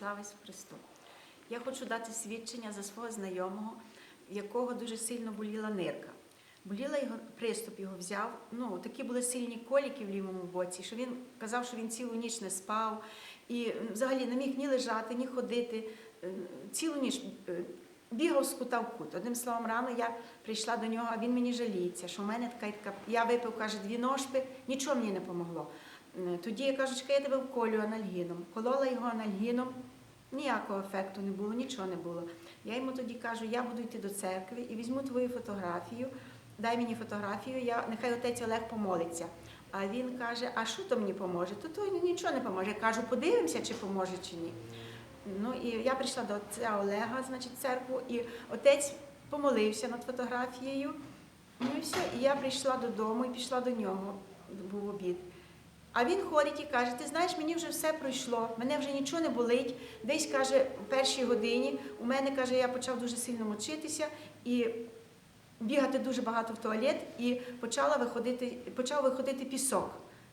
Слава Ісусу Христу! Я хочу дати свідчення за свого знайомого, якого дуже сильно боліла нирка. Боліла його, приступ його взяв. Ну, такі були сильні коліки в лівому боці, що він казав, що він цілу ніч не спав і взагалі не міг ні лежати, ні ходити. Е, Цілу ніч е, бігав з кута в кут. Одним словом, рано я прийшла до нього, а він мені жаліється, що в мене така, така. Я випив, каже, дві ножпи, нічого мені не помогло. Е, Тоді я кажу, чекай, я тебе вколю анальгіном. Колола його анальгіном, ніякого ефекту не було, нічого не було. Я йому тоді кажу, я буду йти до церкви і візьму твою фотографію, дай мені фотографію, я, нехай отець Олег помолиться. А він каже, а що то мені поможе? То то нічого не поможе. Я кажу, подивимося, чи поможе, чи ні. Ну і я прийшла до отця Олега, значить, церкву, і отець помолився над фотографією. Ну і все. І я прийшла додому і пішла до нього, був обід. А він ходить і каже: ти знаєш, мені вже все пройшло, мене вже нічого не болить. Десь каже, в першій годині у мене каже, я почав дуже сильно мочитися і бігати дуже багато в туалет, і почала виходити, почав виходити пісок.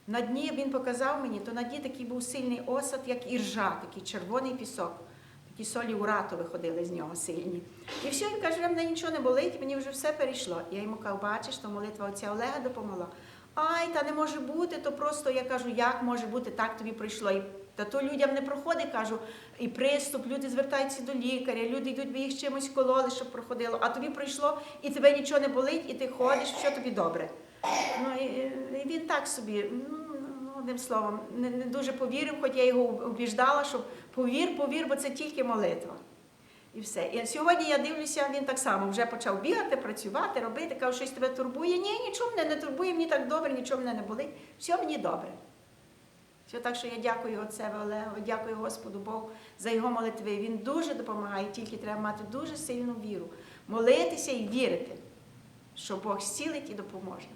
На дні він показав мені, то на дні такий був сильний осад, як іржа, такий червоний пісок. Такі солі урату виходили з нього сильні. І все, він каже, мене нічого не болить, мені вже все перейшло. Я йому кажу, бачиш, то молитва отця Олега допомогла. Ай, та не може бути, то просто я кажу, як може бути, так тобі пройшло. І та то людям не проходить, кажу, і приступ, люди звертаються до лікаря, люди йдуть, би їх чимось кололи, щоб проходило, а тобі пройшло, і тебе нічого не болить, і ти ходиш, що тобі добре. Ну, і, і він так собі, ну, ну, одним словом, не, не дуже повірив, хоч я його убіждала, що повір, повір, бо це тільки молитва. І все. І сьогодні я дивлюся, він так само вже почав бігати, працювати, робити. Кажу, щось тебе турбує. Ні, нічого мене не турбує, мені так добре, нічого мене не болить. Все мені добре. Все так, що я дякую отцеві Олегу, дякую Господу Богу за його молитви. Він дуже допомагає, тільки треба мати дуже сильну віру, молитися і вірити, що Бог зцілить і допоможе.